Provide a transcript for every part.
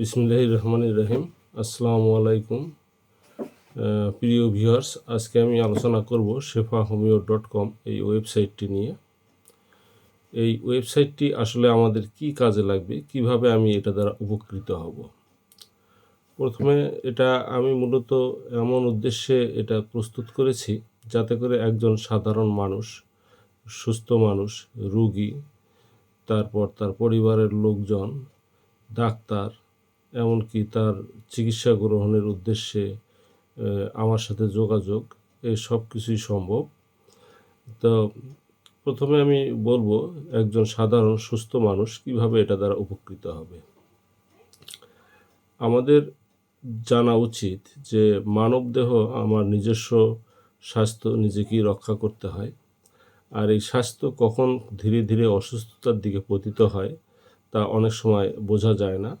বিসমিল্লাহ রহমান রহিম। আসসালামু আলাইকুম প্রিয় ভিউয়ার্স, আজকে আমি আলোচনা করব শেফা হোমিও ডট কম এই ওয়েবসাইটটি নিয়ে। এই ওয়েবসাইটটি আসলে আমাদের কি কাজে লাগবে, কীভাবে আমি এটা দ্বারা উপকৃত হব? প্রথমে এটা আমি মূলত এমন উদ্দেশ্যে এটা প্রস্তুত করেছি যাতে করে একজন সাধারণ মানুষ, সুস্থ মানুষ, রুগী, তারপর তার পরিবারের লোকজন, ডাক্তার এমনকি তার চিকিৎসা গ্রহণের উদ্দেশ্যে আমার সাথে যোগাযোগ এই সব কিছুই সম্ভব। তো প্রথমে আমি বলব, একজন সাধারণ, সুস্থ মানুষ কীভাবে এটা দ্বারা উপকৃত হবে? আমাদের জানা উচিত যে মানবদেহ আমার নিজস্ব স্বাস্থ্য নিজেকেই রক্ষা করতে হয়। আর এই স্বাস্থ্য কখন ধীরে ধীরে অসুস্থতার দিকে পতিত হয়, তা অনেক সময় বোঝা যায় না।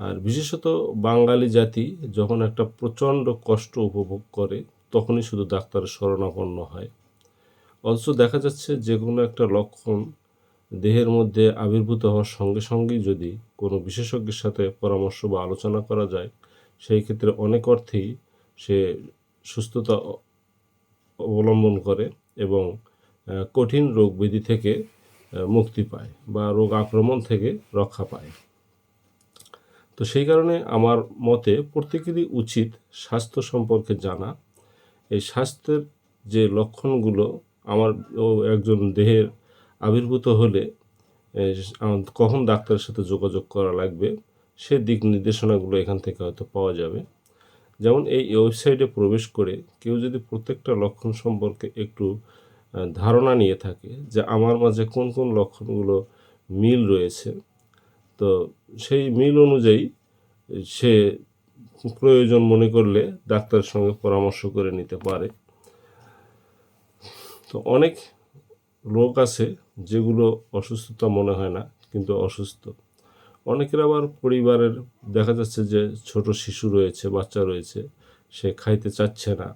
আর বিশেষত বাঙালি জাতি যখন একটা প্রচণ্ড কষ্ট উপভোগ করে, তখনই শুধু ডাক্তারের শরণাপন্ন হয়। অথচ দেখা যাচ্ছে যে কোনো একটা লক্ষণ দেহের মধ্যে আবির্ভূত হওয়ার সঙ্গে সঙ্গেই যদি কোনো বিশেষজ্ঞের সাথে পরামর্শ বা আলোচনা করা যায়, সেই ক্ষেত্রে অনেক অর্থেই সে সুস্থতা অবলম্বন করে এবং কঠিন রোগ ব্যাধি থেকে মুক্তি পায় বা রোগ আক্রমণ থেকে রক্ষা পায়। তো সেই কারণে আমার মতে প্রত্যেকেরই উচিত স্বাস্থ্য সম্পর্কে জানা। এই স্বাস্থ্যের যে লক্ষণগুলো আমার ও একজন দেহের আবির্ভূত হলে কখন ডাক্তারের সাথে যোগাযোগ করা লাগবে, সে দিক নির্দেশনাগুলো এখান থেকে হয়তো পাওয়া যাবে। যেমন এই ওয়েবসাইটে প্রবেশ করে কেউ যদি প্রত্যেকটা লক্ষণ সম্পর্কে একটু ধারণা নিয়ে থাকে যে আমার মাঝে কোন কোন লক্ষণগুলো মিল রয়েছে তো সেই মিল অনুযায়ী সে প্রয়োজন মনে করলে ডাক্তারের সঙ্গে পরামর্শ করে নিতে পারে। তো অনেক রোগ আছে যেগুলো অসুস্থতা মনে হয় না, কিন্তু অসুস্থ। অনেকের আবার পরিবারের দেখা যাচ্ছে যে ছোট শিশু রয়েছে, বাচ্চা রয়েছে, সে খাইতে চাচ্ছে না।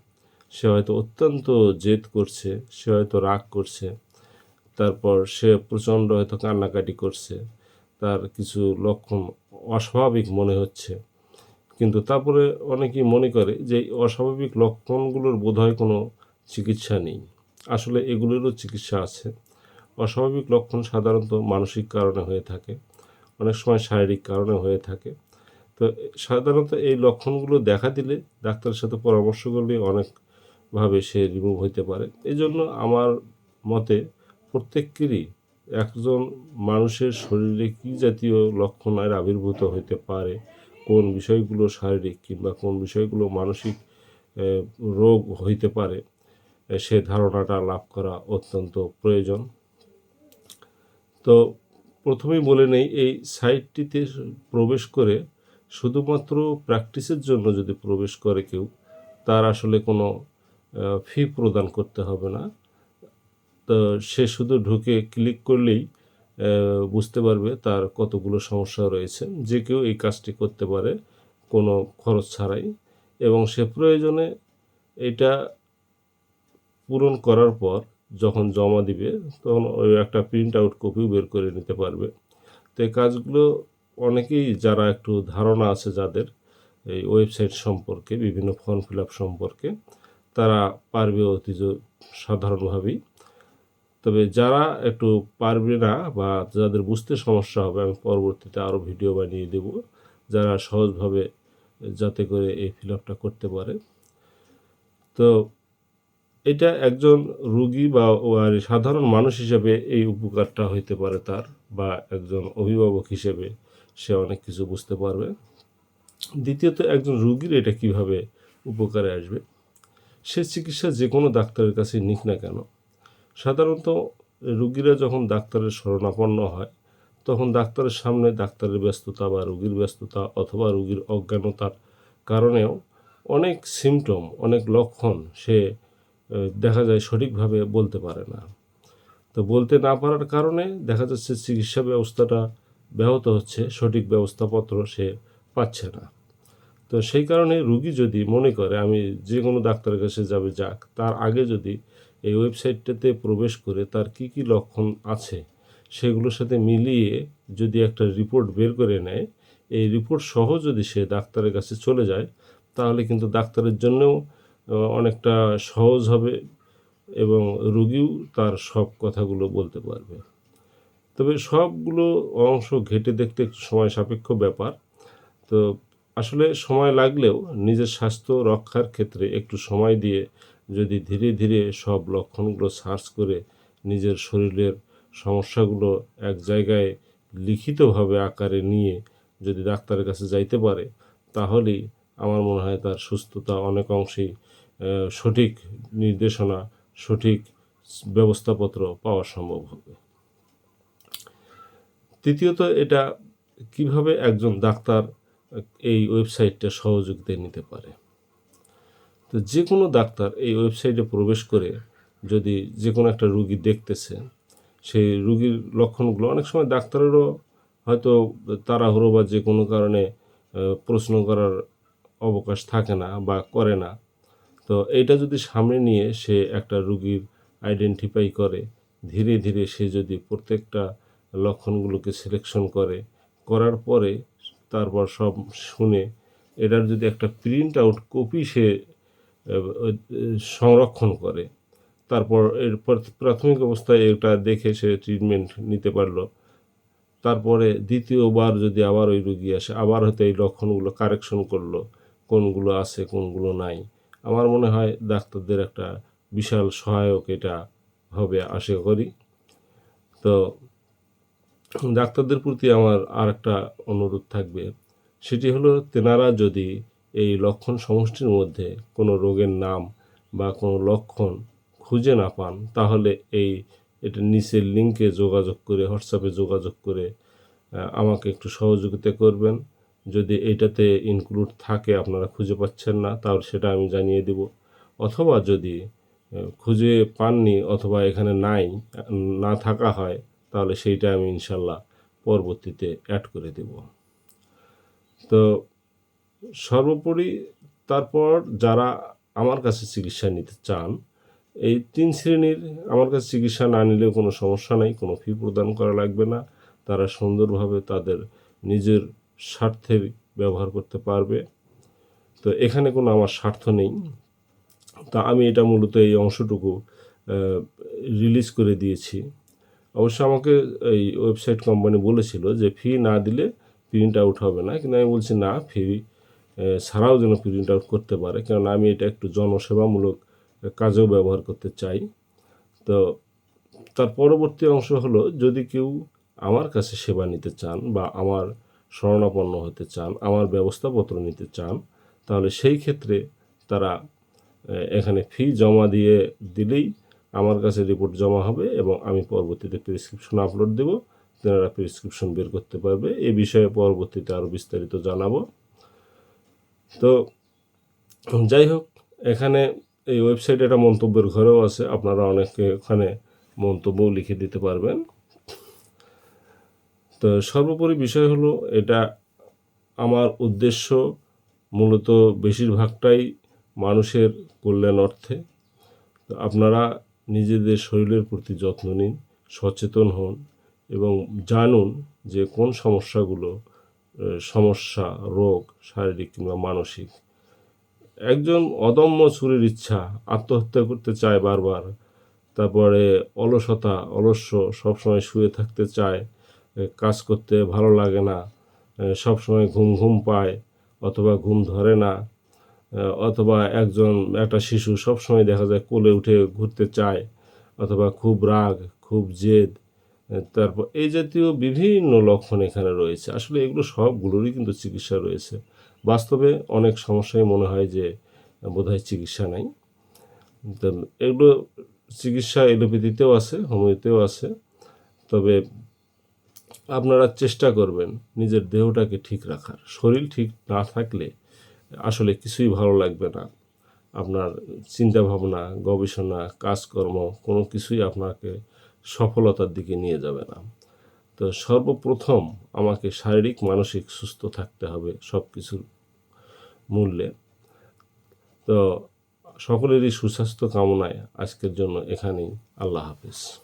সে হয়তো অত্যন্ত জেদ করছে, সে হয়তো রাগ করছে, তারপর সে প্রচণ্ড হয়তো কান্নাকাটি করছে। তার কিছু লক্ষণ অস্বাভাবিক মনে হচ্ছে। কিন্তু তারপরে অনেকেই মনে করে যে অস্বাভাবিক লক্ষণগুলোর বোধহয় কোনো চিকিৎসা নেই। আসলে এগুলোরও চিকিৎসা আছে। অস্বাভাবিক লক্ষণ সাধারণত মানসিক কারণে হয়ে থাকে, অনেক সময় শারীরিক কারণে হয়ে থাকে। তো সাধারণত এই লক্ষণগুলো দেখা দিলে ডাক্তারের সাথে পরামর্শ করলে অনেকভাবে সে রিমুভ হইতে পারে। এই জন্য আমার মতে প্রত্যেকেরই একজন মানুষের শরীরে কী জাতীয় লক্ষণ আর আবির্ভূত হইতে পারে? কোন বিষয়গুলো শারীরিক কিংবা কোন বিষয়গুলো মানসিক রোগ হইতে পারে? সে ধারণাটা লাভ করা অত্যন্ত প্রয়োজন। তো প্রথমেই বলে নেই, এই সাইটটিতে প্রবেশ করে শুধুমাত্র প্র্যাকটিসের জন্য যদি প্রবেশ করে কেউ, তার আসলে কোনো ফি প্রদান করতে হবে না। তো সে শুধু ঢুকে ক্লিক করলেই বুঝতে পারবে তার কতগুলো সমস্যা রয়েছে। যে কেউ এই কাজটি করতে পারে, কোনো খরচ ছাড়াই। এবং সে প্রয়োজনে এটা পূরণ করার পর যখন জমা দিবে, তখন ওই একটা প্রিন্ট আউট কপিও বের করে নিতে পারবে। তো এই কাজগুলো অনেকেই যারা একটু ধারণা আছে যাদের, এই ওয়েবসাইট সম্পর্কে, বিভিন্ন ফর্ম ফিল আপ সম্পর্কে, তারা পারবে অতি সাধারণভাবেই। তবে যারা একটু পারবে না বা যাদের বুঝতে সমস্যা হবে, আমি পরবর্তীতে আরও ভিডিও বানিয়ে দেব, যারা সহজভাবে যাতে করে এই ফিল আপটা করতে পারে। তো এটা একজন রুগী বা সাধারণ মানুষ হিসেবে এই উপকারটা হইতে পারে তার বা একজন অভিভাবক হিসেবে সে অনেক কিছু বুঝতে পারবে। দ্বিতীয়ত, একজন রুগীর এটা কীভাবে উপকারে আসবে? সে চিকিৎসা যে কোনো ডাক্তারের কাছে নিক না কেন। সাধারণত রুগীরা যখন ডাক্তারের শরণাপন্ন হয়, তখন ডাক্তারের সামনে ডাক্তারের ব্যস্ততা বা রুগীর ব্যস্ততা অথবা রুগীর অজ্ঞানতার কারণেও অনেক সিমটম অনেক লক্ষণ সে দেখা যায় সঠিকভাবে বলতে পারে না। তো বলতে না পারার কারণে দেখা যাচ্ছে চিকিৎসা ব্যবস্থাটা ব্যাহত হচ্ছে, সঠিক ব্যবস্থাপত্র সে পাচ্ছে না। তো সেই কারণে রুগী যদি মনে করে, আমি যে কোনো ডাক্তারের কাছে যাবে যাক, তার আগে যদি এই ওয়েবসাইটটাতে প্রবেশ করে তার কি কি লক্ষণ আছে সেগুলোর সাথে মিলিয়ে যদি একটা রিপোর্ট বের করে নেয়, এই রিপোর্ট সহ যদি সে ডাক্তারের কাছে চলে যায়, তাহলে কিন্তু ডাক্তারের জন্যও অনেকটা সহজ হবে এবং রোগীও তার সব কথাগুলো বলতে পারবে। তবে সবগুলো অংশ ঘেটে দেখতে একটু সময় সাপেক্ষ ব্যাপার। তো আসলে সময় লাগলেও নিজের স্বাস্থ্য রক্ষার ক্ষেত্রে একটু সময় দিয়ে যদি ধীরে ধীরে সব লক্ষণগুলো সার্চ করে নিজের শরীরের সমস্যাগুলো এক জায়গায় লিখিতভাবে আকারে নিয়ে যদি ডাক্তারের কাছে যাইতে পারে, তাহলেই আমার মনে হয় তার সুস্থতা অনেক অংশেই সঠিক নির্দেশনা, সঠিক ব্যবস্থাপত্র পাওয়া সম্ভব হবে। তৃতীয়ত, এটা কীভাবে একজন ডাক্তার এই ওয়েবসাইটটা সহযোগিতা নিতে পারে? তো যে কোনো ডাক্তার এই ওয়েবসাইটে প্রবেশ করে যদি যে কোনো একটা রুগী দেখতেছে, সেই রুগীর লক্ষণগুলো অনেক সময় ডাক্তারেরও হয়তো তাড়াহুড়ো বা যে কোনো কারণে প্রশ্ন করার অবকাশ থাকে না বা করে না। তো এইটা যদি সামনে নিয়ে সে একটা রুগীর আইডেন্টিফাই করে, ধীরে ধীরে সে যদি প্রত্যেকটা লক্ষণগুলোকে সিলেকশন করে, করার পরে তারপর সব শুনে, এটার যদি একটা প্রিন্ট আউট কপি সে সংরক্ষণ করে। তারপর এর প্রাথমিক অবস্থায় এটা দেখে সে ট্রিটমেন্ট নিতে পারল। তারপরে দ্বিতীয়বার যদি আবার ওই রুগী আসে, আবার হয়তো এই লক্ষণগুলো কারেকশন করল, কোনগুলো আছে, কোনগুলো নাই। আমার মনে হয় ডাক্তারদের একটা বিশাল সহায়ক এটা হবে আশা করি। তো ডাক্তারদের প্রতি আমার আর একটা অনুরোধ থাকবে। সেটি হলো, তেনারা যদি এই লক্ষণ সমষ্টির মধ্যে কোনো রোগের নাম বা কোনো লক্ষণ খুঁজে না পান, তাহলে এই এটা নিচের লিঙ্কে যোগাযোগ করে হোয়াটসঅ্যাপে যোগাযোগ করে আমাকে একটু সহযোগিতা করবেন। যদি এটাতে ইনক্লুড থাকে, আপনারা খুঁজে পাচ্ছেন না, তাহলে সেটা আমি জানিয়ে দিব। অথবা যদি খুঁজে পাননি অথবা এখানে নাই, না থাকা হয়, তাহলে সেইটা আমি ইনশাল্লাহ পরবর্তীতে অ্যাড করে দেব। তো সর্বোপরি তারপর যারা আমার কাছে চিকিৎসা নিতে চান, এই তিন শ্রেণির আমার কাছে চিকিৎসা না নিলেও কোনো সমস্যা নেই, কোনো ফি প্রদান করা লাগবে না। তারা সুন্দরভাবে তাদের নিজের স্বার্থের ব্যবহার করতে পারবে। তো এখানে কোনো আমার স্বার্থ নেই। তা আমি এটা মূলত এই অংশটুকু রিলিজ করে দিয়েছি। অবশ্য আমাকে এই ওয়েবসাইট কোম্পানি বলেছিল যে, ফি না দিলে প্রিন্ট আউট হবে না। কিন্তু আমি বলছি, না, ফি ছাড়াও যেন প্রিন্ট আউট করতে পারে। কারণ আমি এটা একটু জনসেবামূলক কাজেও ব্যবহার করতে চাই। তো তার পরবর্তী অংশ হলো, যদি কেউ আমার কাছে সেবা নিতে চান বা আমার শরণাপন্ন হতে চান, আমার ব্যবস্থাপত্র নিতে চান, তাহলে সেই ক্ষেত্রে তারা এখানে ফি জমা দিয়ে দিলেই আমার কাছে রিপোর্ট জমা হবে এবং আমি পরবর্তীতে প্রেসক্রিপশন আপলোড দেব। তেনারা প্রেসক্রিপশন বের করতে পারবে। এ বিষয়ে পরবর্তীতে আরও বিস্তারিত জানাব। তো যাই হোক এখানে এই ওয়েবসাইটে একটা মন্তব্যের ঘরেও আছে। আপনারা অনেকে ওখানে মন্তব্যও লিখে দিতে পারবেন। তো সর্বোপরি বিষয় হলো, এটা আমার উদ্দেশ্য মূলত বেশিরভাগটাই মানুষের কল্যাণ অর্থে। আপনারা নিজেদের শরীরের প্রতি যত্ন নিন, সচেতন হন এবং জানুন যে কোন সমস্যাগুলো সমস্যা, রোগ, শারীরিক কিংবা মানসিক। একজন অদম্য চুরির ইচ্ছা, আত্মহত্যা করতে চায় বারবার, তারপরে অলসতা, অলস্য, সবসময় শুয়ে থাকতে চায় কাজ করতে ভালো লাগে না সবসময় ঘুম ঘুম পায় অথবা ঘুম ধরে না অথবা একজন, একটা শিশু সবসময় দেখা যায় কোলে উঠে ঘুরতে চায়, অথবা খুব রাগ, খুব জেদ তারপর এই জাতীয় বিভিন্ন লক্ষণ এখানে রয়েছে। আসলে এগুলো সবগুলোরই কিন্তু চিকিৎসা রয়েছে। বাস্তবে অনেক সমস্যায় মনে হয় যে বোধহয় চিকিৎসা নাই। এগুলো চিকিৎসা এলোপ্যাথিতেও আছে, হোমিওতেও আছে। তবে আপনারা চেষ্টা করবেন নিজের দেহটাকে ঠিক রাখার। শরীর ঠিক না থাকলে আসলে কিছুই ভালো লাগবে না। আপনার চিন্তা ভাবনা গবেষণা, কাজকর্ম কোনো কিছুই আপনাকে সফলতার দিকে নিয়ে যাবে না। তো সর্বপ্রথম আমাকে শারীরিক, মানসিক সুস্থ থাকতে হবে সব কিছুর মূল্যে। তো সকলেরই সুস্বাস্থ্য কামনায় আজকের জন্য এখানেই। আল্লাহ হাফেজ।